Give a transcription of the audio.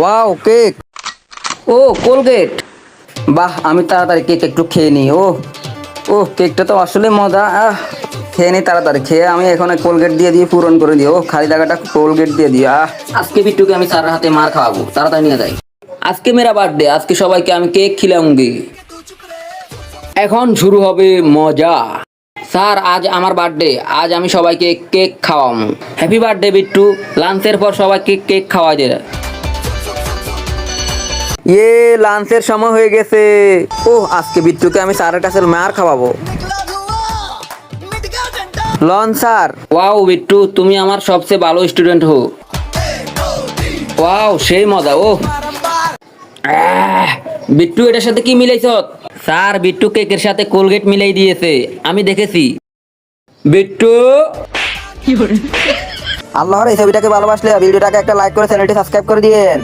Wow cake ও Colgate বাহ আমি তাড়াতাড়ি কেক একটু খেয়ে নিই। ও ও কেকটা তো আসলে মজা। আহ খেয়ে নিই তাড়াতাড়ি। খেয়ে আমি এখন কোলগেট দিয়ে দিয়ে পূরণ করে দিই। ও খালি জায়গাটা কোলগেট দিয়ে দিই। আহ। আজকে বিট্টুকে আমি স্যারের হাতে মার খাওয়াবো। তাড়াতাড়ি নিয়ে যাই। আজকে মেরা বার্থডে আজকে সবাইকে আমি কেক খিলাউঙ্গি। এখন শুরু হবে মজা। স্যার আজ আমার বার্থডে আজ আমি সবাইকে কেক খাওয়াম হ্যাপি বার্থডে বিট্টু। লাঞ্চের পর সবাইকে কেক খাওয়া যায় ইয়ে লাঞ্চের সময় হয়ে গেছে। ও আজকে বিট্টুকে আমি স্যারের কাছে মার খাওয়াবো। Loan sir. ওয়াও বিট্টু তুমি আমার সবচেয়ে ভালো স্টুডেন্ট হো। ওয়াও সেই মজা ও আহ, বিট্টু এটার সাথে কি মিলাইছ? স্যার বিট্টু কেকের সাথে কোলগেট মিলাই দিয়েছে। আমি দেখেছি। বিট্টু? আল্লাহর এই ছবিটাকে ভালোবাসলে ভিডিওটাকে একটা লাইক করে চ্যানেলটি সাবস্ক্রাইব করে দিয়েন।